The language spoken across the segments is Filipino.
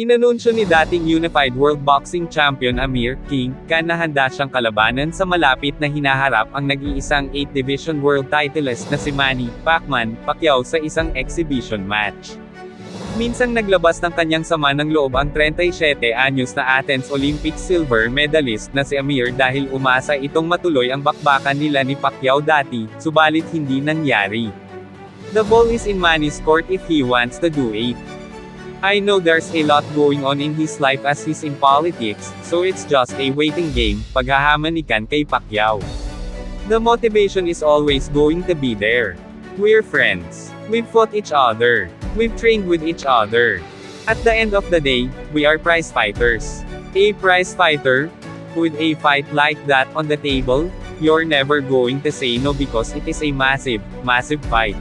Inanunsyo ni dating Unified World Boxing Champion Amir King Khan na handa siyang kalabanan sa malapit na hinaharap ang nag-iisang 8 Division World Titleist na si Manny Pacman Pacquiao sa isang exhibition match. Minsang naglabas ng kanyang sama ng loob ang 37 anyos na Athens Olympic silver medalist na si Amir dahil umasa itong matuloy ang bakbakan nila ni Pacquiao dati, subalit hindi nangyari. The ball is in Manny's court if he wants to do it. I know there's a lot going on in his life as he's in politics, so it's just a waiting game, paghahamanikan kay Pacquiao. The motivation is always going to be there. We're friends. We've fought each other. We've trained with each other. At the end of the day, we are prize fighters. A prize fighter, with a fight like that on the table, you're never going to say no because it is a massive, massive fight.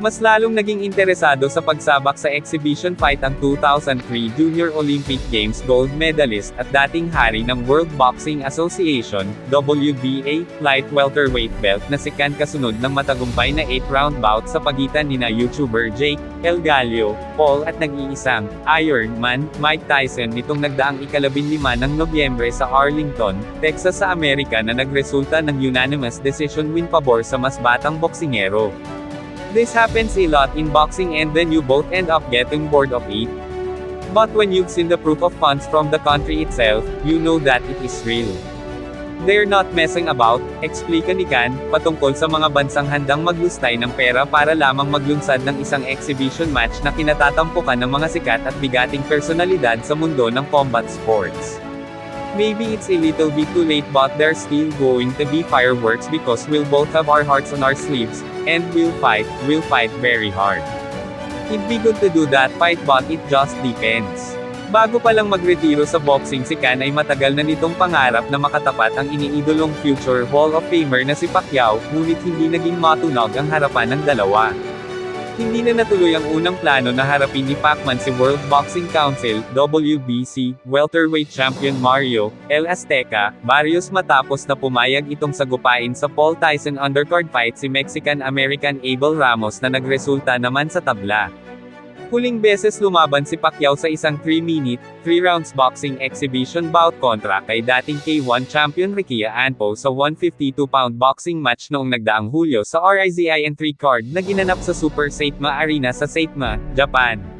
Mas lalong naging interesado sa pagsabak sa exhibition fight ang 2003 Junior Olympic Games gold medalist at dating hari ng World Boxing Association, WBA, light welterweight belt na si Khan kasunod ng matagumpay na 8-round bout sa pagitan nina YouTuber Jake, El Gallo, Paul at nag-iisang, Iron Man, Mike Tyson nitong nagdaang ikalabin lima ng Nobyembre sa Arlington, Texas sa Amerika na nagresulta ng unanimous decision win pabor sa mas batang boksingero. This happens a lot in boxing and then you both end up getting bored of it. But when you've seen the proof of funds from the country itself, you know that it is real. They're not messing about, explika ni Khan, patungkol sa mga bansang handang maglustay ng pera para lamang maglunsad ng isang exhibition match na kinatatampukan ng mga sikat at bigating personalidad sa mundo ng combat sports. Maybe it's a little bit too late but there's still going to be fireworks because we'll both have our hearts on our sleeves, and we'll fight, we'll fight very hard. It'd be good to do that fight but it just depends. Bago pa lang magretiro sa boxing si Khan ay matagal na nitong pangarap na makatapat ang iniidolong future Hall of Famer na si Pacquiao, ngunit hindi naging matunog ang harapan ng dalawa. Hindi na natuloy ang unang plano na harapin ni Pacman si World Boxing Council, WBC, welterweight champion Mario, El Azteca, Barrios matapos na pumayag itong sagupain sa Paul Tyson undercard fight si Mexican-American Abel Ramos na nagresulta naman sa tabla. Huling beses lumaban si Pacquiao sa isang 3-minute, 3-rounds boxing exhibition bout kontra kay dating K1 champion Rikia Anpo sa 152-pound boxing match noong nagdaang Hulyo sa RIZIN 3 card na ginanap sa Super Saitama Arena sa Saitama, Japan.